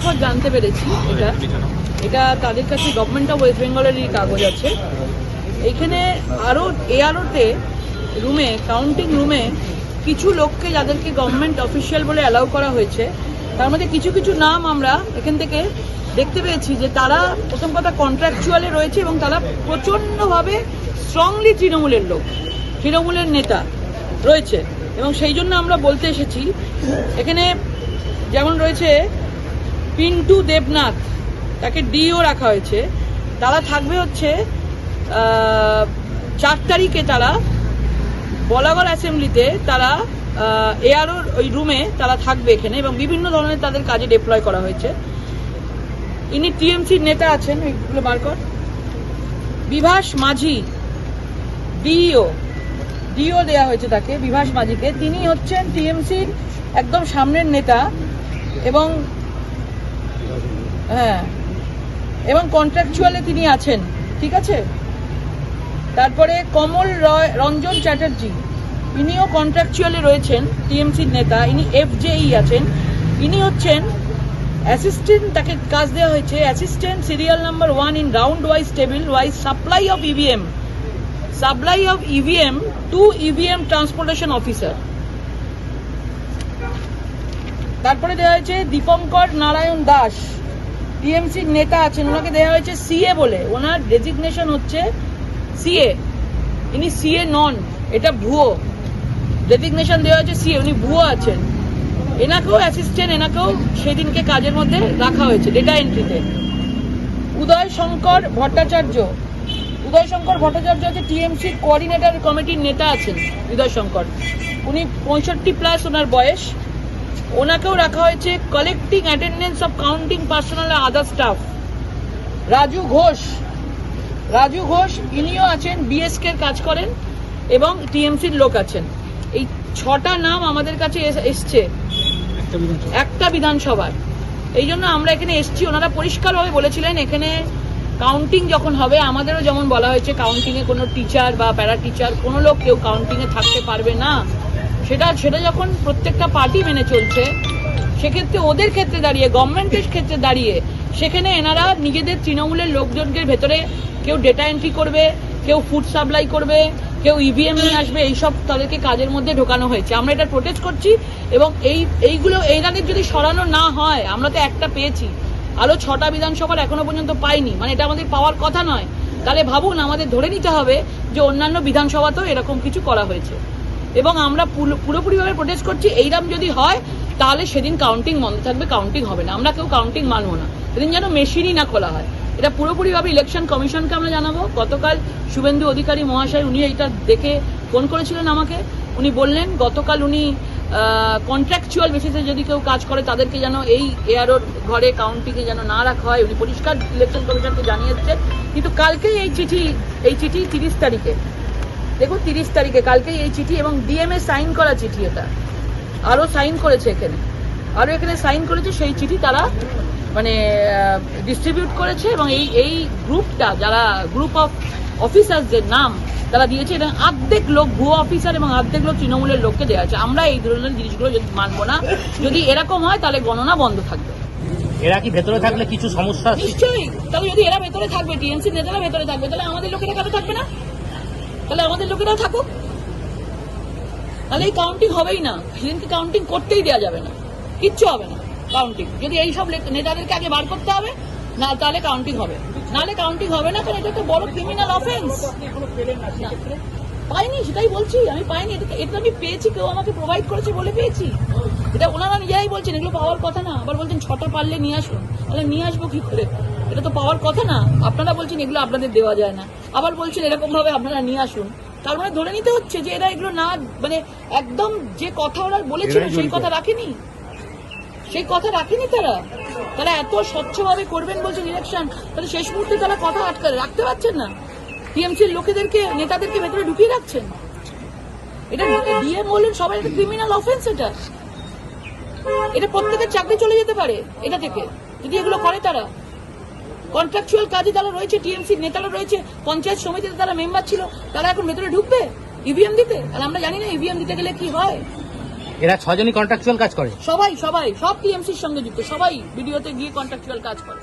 মারফত জানতে পেরেছি, এটা। এটা তাদের কাছে গভর্নমেন্ট অফ ওয়েস্ট বেঙ্গলেরই কাগজ আছে। এইখানে আরও এআরওতে রুমে কাউন্টিং রুমে কিছু লোককে যাদেরকে গভর্নমেন্ট অফিসিয়াল বলে অ্যালাউ করা হয়েছে, তার মধ্যে কিছু কিছু নাম আমরা এখান থেকে দেখতে পেয়েছি যে তারা প্রথম কথা কন্ট্রাকচুয়ালে রয়েছে এবং তারা প্রচণ্ডভাবে স্ট্রংলি তৃণমূলের লোক, তৃণমূলের নেতা রয়েছে। এবং সেই জন্য আমরা বলতে এসেছি, এখানে যেমন রয়েছে পিন্টু দেবনাথ, তাকে ডিও রাখা হয়েছে। তারা থাকবে হচ্ছে চার তারিখে তারা বলাগড় অ্যাসেম্বলিতে তারা এআরওর ওই রুমে তারা থাকবে এখানে এবং বিভিন্ন ধরনের তাদের কাজে ডিপ্লয় করা হয়েছে। ইনি টিএমসির নেতা আছেন এইগুলো বার কর। বিভাস মাঝি ডিও ডিও দেয়া হয়েছে তাকে, বিভাস মাঝিকে। তিনি হচ্ছেন টিএমসির একদম সামনের নেতা এবং হ্যাঁ। এবং কন্ট্রাকচুয়ালে তিনি আছেন, ঠিক আছে? তারপরে কমল রয়, রঞ্জন চ্যাটার্জি, ইনিও কন্ট্রাকচুয়ালে রয়েছেন, টিএমসির নেতা, ইনি এফজেই আছেন। ইনি হচ্ছেন অ্যাসিস্ট্যান্ট তাকে কাজ দেওয়া হয়েছে assistant serial number one in round wise table wise supply of EVM supply of EVM to EVM transportation officer তারপরে দেওয়া হয়েছে দীপঙ্কর নারায়ণ দাস। টিএমসির নেতা আছেন, ওনাকে দেওয়া হয়েছে সিএ বলে। ওনার ডেজিগনেশন হচ্ছে সিএ ইনি সিএ নন, এটা ভুয়ো। ডেজিগনেশন দেওয়া হয়েছে সিএ উনি ভুয়ো আছেন। এনাকেও অ্যাসিস্ট্যান্ট এনাকেও সেদিনকে কাজের মধ্যে রাখা হয়েছে ডেটা এন্ট্রিতে উদয় শঙ্কর ভট্টাচার্য। উদয় শঙ্কর ভট্টাচার্য হচ্ছে টিএমসির কোঅর্ডিনেটর কমিটির নেতা আছেন, উদয় শঙ্কর। উনি পঁয়ষট্টি প্লাস ওনার বয়স। ওনাকেও রাখা হয়েছে collecting attendance of counting personal other staff Raju Ghosh Raju Ghosh ইনিও আছেন বিএসকে এর কাজ করেন এবং টিএমসির লোক আছেন। এই ছটা নাম আমাদের কাছে এস- এসছে। একটা বিধানসভার। এই জন্য আমরা এখানে এসছি। ওনারা পরিষ্কারভাবে বলেছিলেন এখানে কাউন্টিং যখন হবে আমাদেরও যেমন বলা হয়েছে কাউন্টিংয়ে কোনো টিচার বা প্যারা টিচার কোনো লোক কেউ কাউন্টিংয়ে থাকতে পারবে না। সেটা সেটা যখন প্রত্যেকটা পার্টি মেনে চলছে, সেক্ষেত্রে ওদের ক্ষেত্রে দাঁড়িয়ে গভর্নমেন্টের ক্ষেত্রে দাঁড়িয়ে, সেখানে এনারা নিজেদের তৃণমূলের লোকজনকে ভেতরে কেউ ডেটা এন্ট্রি করবে, কেউ ফুড সাপ্লাই করবে, কেউ ইভিএম নিয়ে আসবে, এইসব তাদেরকে কাজের মধ্যে ঢোকানো হয়েছে। আমরা এটা প্রোটেস্ট করছি এবং এই, এইগুলো এইনাদের যদি সরানো না হয়, আমরা তো একটা পেয়েছি। আরও ছটা বিধানসভার এখনও পর্যন্ত পাইনি। মানে এটা আমাদের পাওয়ার কথা নয়। তাহলে ভাবুন, আমাদের ধরে নিতে হবে যে অন্যান্য বিধানসভাতেও এরকম কিছু করা হয়েছে। এবং আমরা পুরো- পুরোপুরিভাবে প্রোটেস্ট করছি এইরকম যদি হয়, তাহলে সেদিন কাউন্টিং বন্ধ থাকবে কাউন্টিং হবে না। আমরা কেউ কাউন্টিং মানবো না। সেদিন যেন মেশিনই না খোলা হয়। এটা পুরোপুরিভাবে ইলেকশন কমিশনকে আমরা জানাব। গতকাল শুভেন্দু অধিকারী মহাশয়, উনি এটা দেখে ফোন করেছিলেন আমাকে। উনি বললেন, গতকাল উনি কন্ট্রাকচুয়াল বেসিসে যদি কেউ কাজ করে, তাদেরকে যেন এই এয়ারোর ঘরে কাউন্টিকে যেন না রাখা হয়। উনি পরিষ্কার ইলেকশন কমিশনকে জানিয়েছে কিন্তু কালকেই এই চিঠি এই চিঠি তিরিশ তারিখে। দেখুন তিরিশ তারিখে কালকেই এই চিঠি এবং ডিএমএ সাইন করা চিঠি এটা। আরও সাইন করেছে এখানে। আরও এখানে সাইন করেছে সেই চিঠি তারা মানে ডিস্ট্রিবিউট করেছে এবং এই এই গ্রুপটা যারা গ্রুপ অফ অফিসারদের নাম তারা দিয়েছে এবং অর্ধেক লোক ভুয়ো অফিসার এবং অর্ধেক লোক তৃণমূলের লোককে দেওয়া আছে। আমরা এই ধরনের জিনিসগুলো যদি মানবো না যদি এরকম হয় তাহলে গণনা বন্ধ থাকবে। এরা কি ভেতরে থাকলে কিছু সমস্যা নিশ্চয়ই। তাহলে যদি এরা ভেতরে থাকবে টিএমসি নেতারা ভেতরে থাকবে তাহলে আমাদের লোকেরা কেন থাকবে না? তাহলে আমাদের লোকেরাও থাকুক। তাহলে এই কাউন্টিং হবেই না। সেদিনকে কাউন্টিং করতেই দেওয়া যাবে না। কিচ্ছু হবে না কাউন্টিং যদি এই সব লে- নেতাদেরকে আগে বার করতে হবে, না, তাহলে কাউন্টিং হবে। নাহলে কাউন্টিং হবে না, কারণ এটা তো বড় ক্রিমিনাল অফেন্স পাইনি, সেটাই বলছি। আমি পাইনি। এটা এটা আমি পেয়েছি। কেউ আমাকে প্রোভাইড করেছে বলে পেয়েছি। এটা ওনারা নিজেরাই বলছেন, এগুলো পাওয়ার কথা না। আবার বলছেন, ছটা পারলে নিয়ে আসুন। তাহলে নিয়ে আসব কি করে? এটা তো পাওয়ার কথা না। আপনারা বলছেন, এগুলো আপনাদের দেওয়া যায় না। আবার বলছেন এরকম ভাবে আপনারা নিয়ে আসুন। তার মানে ধরে নিতে হচ্ছে যে এরা এগুলো না মানে একদম যে কথা ওরা বলেছিল সেই কথা রাখেনি? সেই কথা রাখেনি তারা? তারা এত স্বচ্ছভাবে করবেন বলছেন ইলেকশন তাহলে শেষ মুহূর্তে তারা কথা আটকে রাখতে পারছেন না? টিএমসির লোকেদেরকে নেতাদেরকে ভেতরে ঢুকিয়ে রাখছেন? এটা ডিএম বললেন সবাই এটা ক্রিমিনাল অফেন্স এটা। এটা প্রত্যেকের চাকরি চলে যেতে পারে এটা থেকে। যদি এগুলো করে তারা। কন্ট্রাকচুয়াল কাজে যারা রয়েছে টিএমসি নেতারা রয়েছে পঞ্চায়েত সমিতিতে তারা মেম্বার ছিল তারা এখন ভেতরে ঢুকবে? ইভিএম দিতে? আর আমরা জানি না ইভিএম দিতে গেলে কি হয়। এরা ছজনই কন্ট্রাকচুয়াল কাজ করে। সবাই সবাই সব টিএমসির সঙ্গে যুক্ত সবাই ভিডিওতে গিয়ে কন্ট্রাকচুয়াল কাজ করে।